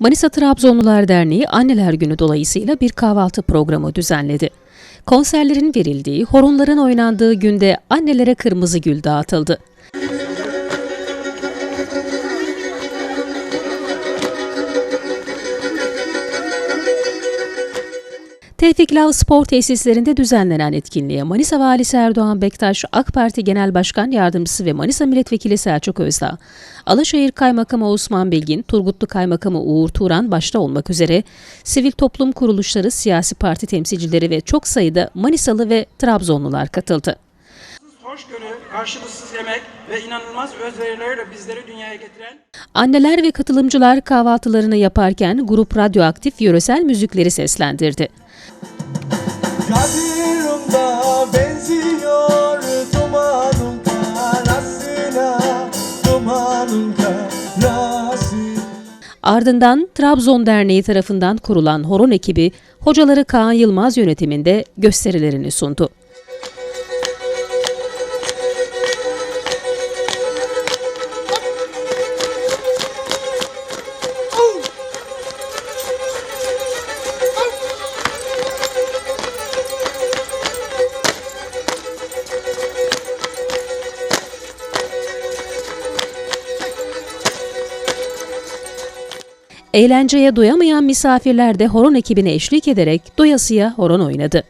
Manisa Trabzonlular Derneği Anneler Günü dolayısıyla bir kahvaltı programı düzenledi. Konserlerin verildiği, horonların oynandığı günde annelere kırmızı gül dağıtıldı. Tevfik Lav Spor Tesislerinde düzenlenen etkinliğe Manisa Valisi Erdoğan Bektaş, AK Parti Genel Başkan Yardımcısı ve Manisa Milletvekili Selçuk Özdağ, Alaşehir Kaymakamı Osman Bilgin, Turgutlu Kaymakamı Uğur Turan başta olmak üzere sivil toplum kuruluşları, siyasi parti temsilcileri ve çok sayıda Manisalı ve Trabzonlular katıldı. Hoşgörü, karşılıksız yemek ve inanılmaz özverilerle bizleri dünyaya getiren Anneler ve katılımcılar kahvaltılarını yaparken grup radyoaktif yöresel müzikleri seslendirdi. Kadirumda benziyor dumanın karasına Dumanın karasına Ardından Trabzon Derneği tarafından kurulan horon ekibi hocaları Kaan Yılmaz yönetiminde gösterilerini sundu. Eğlenceye doyamayan misafirler de horon ekibine eşlik ederek doyasıya horon oynadı.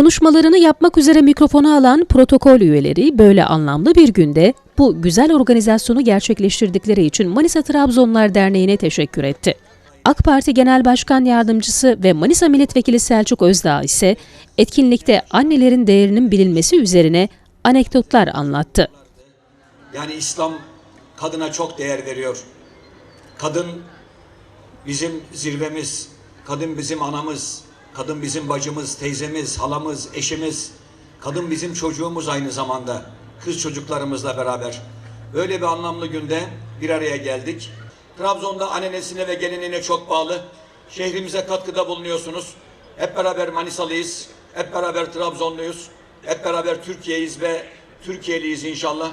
Konuşmalarını yapmak üzere mikrofonu alan protokol üyeleri böyle anlamlı bir günde bu güzel organizasyonu gerçekleştirdikleri için Manisa Trabzonlar Derneği'ne teşekkür etti. AK Parti Genel Başkan Yardımcısı ve Manisa Milletvekili Selçuk Özdağ ise etkinlikte annelerin değerinin bilinmesi üzerine anekdotlar anlattı. Yani İslam kadına çok değer veriyor. Kadın bizim zirvemiz, kadın bizim anamız, kadın bizim bacımız, teyzemiz, halamız, eşimiz, kadın bizim çocuğumuz aynı zamanda. Kız çocuklarımızla beraber. Böyle bir anlamlı günde bir araya geldik. Trabzon'da annenesine ve gelinine çok bağlı. Şehrimize katkıda bulunuyorsunuz. Hep beraber Manisalıyız. Hep beraber Trabzonluyuz. Hep beraber Türkiye'yiz ve Türkiye'liyiz inşallah.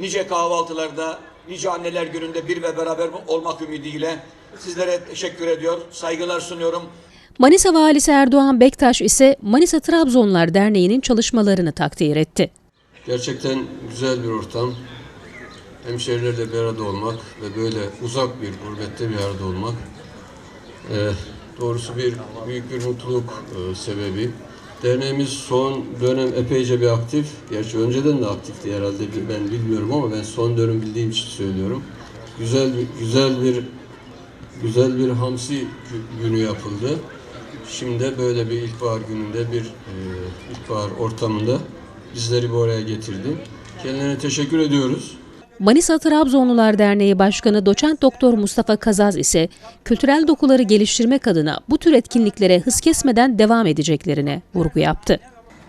Nice kahvaltılarda, nice anneler gününde bir ve beraber olmak ümidiyle sizlere teşekkür ediyor, saygılar sunuyorum. Manisa Valisi Erdoğan Bektaş ise Manisa Trabzonlar Derneği'nin çalışmalarını takdir etti. Gerçekten güzel bir ortam. Hemşehrilerle bir arada olmak ve böyle uzak bir gurbette bir arada olmak e, doğrusu bir büyük bir mutluluk e, sebebi. Derneğimiz son dönem epeyce bir aktif. Gerçi önceden de aktifti herhalde ben bilmiyorum ama ben son dönem bildiğim için söylüyorum. Güzel bir, güzel bir güzel bir hamsi gü- günü yapıldı. Şimdi böyle bir ilkbahar gününde bir e, ilkbahar ortamında bizleri bu araya getirdi. Kendilerine teşekkür ediyoruz. Manisa Trabzonlular Derneği Başkanı Doçent Doktor Mustafa Kazaz ise kültürel dokuları geliştirmek adına bu tür etkinliklere hız kesmeden devam edeceklerine vurgu yaptı.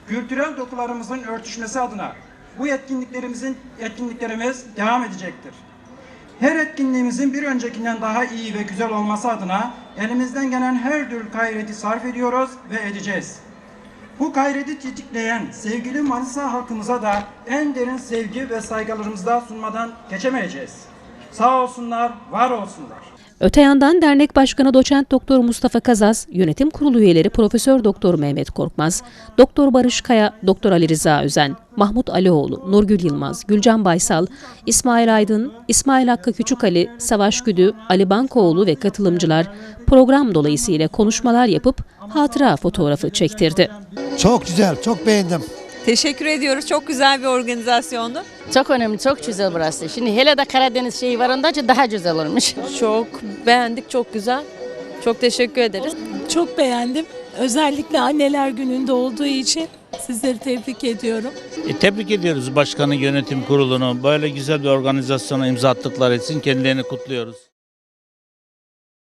kültürel dokularımızın örtüşmesi adına bu etkinliklerimizin etkinliklerimiz devam edecektir. Her etkinliğimizin bir öncekinden daha iyi ve güzel olması adına elimizden gelen her türlü gayreti sarf ediyoruz ve edeceğiz. Bu gayreti tetikleyen sevgili Manisa halkımıza da en derin sevgi ve saygılarımızı da sunmadan geçemeyeceğiz. Sağ olsunlar, var olsunlar. Öte yandan dernek başkanı doçent doktor Mustafa Kazaz, yönetim kurulu üyeleri Profesör Doktor Mehmet Korkmaz, Doktor Barış Kaya, Doktor Ali Rıza Özen, Mahmut Alioğlu, Nurgül Yılmaz, Gülcan Baysal, İsmail Aydın, İsmail Hakkı Küçükali, Savaş Güdü, Ali Bankoğlu ve katılımcılar program dolayısıyla konuşmalar yapıp hatıra fotoğrafı çektirdi. Çok güzel, çok beğendim. Teşekkür ediyoruz. Çok güzel bir organizasyondu. Çok önemli, çok güzel burası. Şimdi hele de Karadeniz şeyi var ondan daha güzel olmuş. Çok beğendik, çok güzel. Çok teşekkür ederiz. Çok beğendim. Özellikle anneler gününde olduğu için sizleri tebrik ediyorum. E, tebrik ediyoruz başkanı yönetim kurulunu. Böyle güzel bir organizasyona imza attıkları için kendilerini kutluyoruz.